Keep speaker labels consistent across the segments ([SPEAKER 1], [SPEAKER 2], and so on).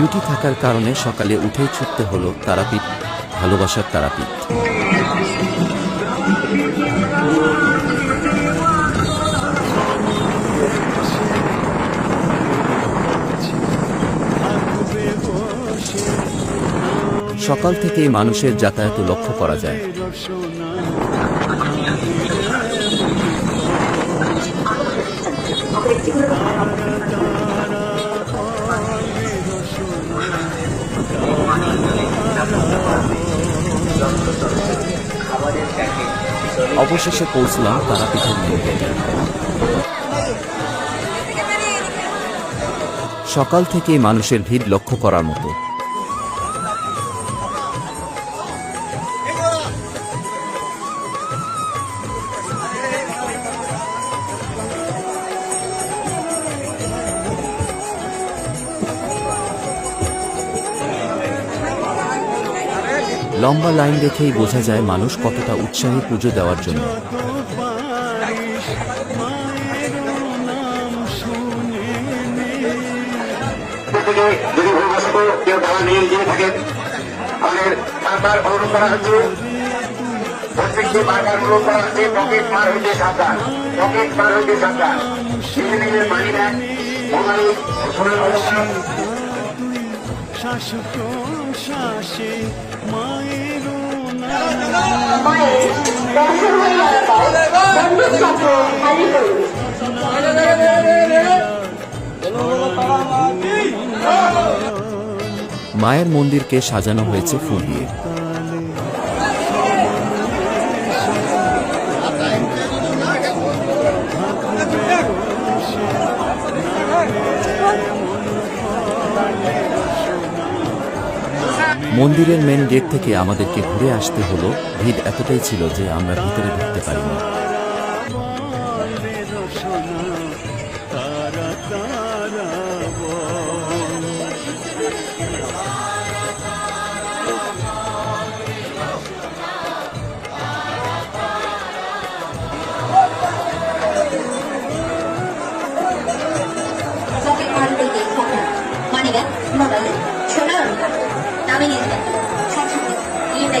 [SPEAKER 1] Duty থাকার কারণে সকালে উঠেই ছুটতে হলো তারাপীঠ, ভালোবাসার তারাপীঠ। সকাল থেকেই মানুষের যাতায়াত লক্ষ্য করা যায়। অবশেষে পৌঁছলাম তারাপীঠের মন্দিরে সকাল থেকে মানুষের ভিড় লক্ষ্য করার মতো। লম্বা লাইন দেখেই বোঝা যায় মানুষ কতটা উৎসাহী পুজো দেওয়ার জন্য।
[SPEAKER 2] থেকে যদি ভূমিবস্ত কেউ দাওয়া নিয়ে দিয়ে থাকেন আমাদের বারবার অনুরোধ করা হচ্ছে প্রত্যেকটি বারবার অনুরোধ করা হচ্ছে পকেট মার হইতে সাবধান পকেট মার হইতে সাবধান নিজে নিজের মানি ব্যাগ মোবাইল সোনার অলঙ্কার
[SPEAKER 3] শ্বাস মায়ের
[SPEAKER 4] মায়ের
[SPEAKER 1] মন্দিরকে সাজানো হয়েছে ফুল দিয়ে। মন্দিরের মেন গেট থেকে আমাদেরকে ঘুরে আসতে হলো। ভিড় এতটাই ছিল যে আমরা ভিতরে ঢুকতে পারিনি।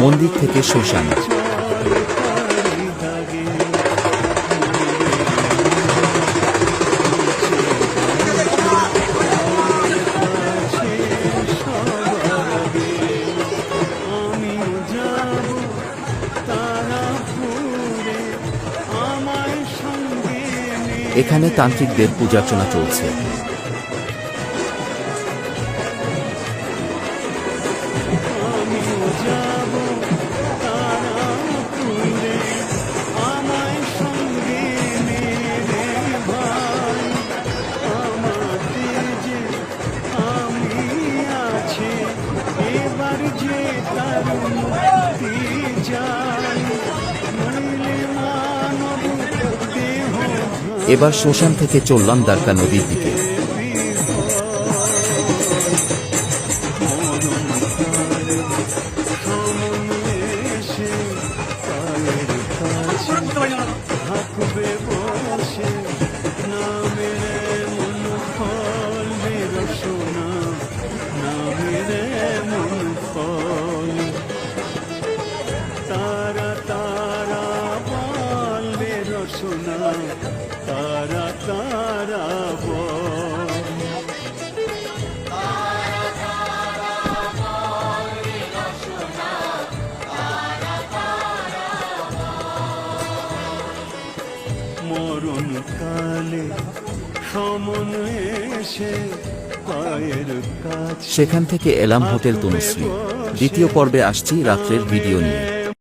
[SPEAKER 1] মন্দির থেকে শ্মশান। এখানে তান্ত্রিকদের পূজার্চনা চলছে।
[SPEAKER 3] এবার
[SPEAKER 1] শ্মশান থেকে চললাম দ্বারকা নদীর দিকে। সেখান থেকে এলাম হোটেল তনুশ্রী। দ্বিতীয় পর্বে আসছি রাত্রের ভিডিও নিয়ে।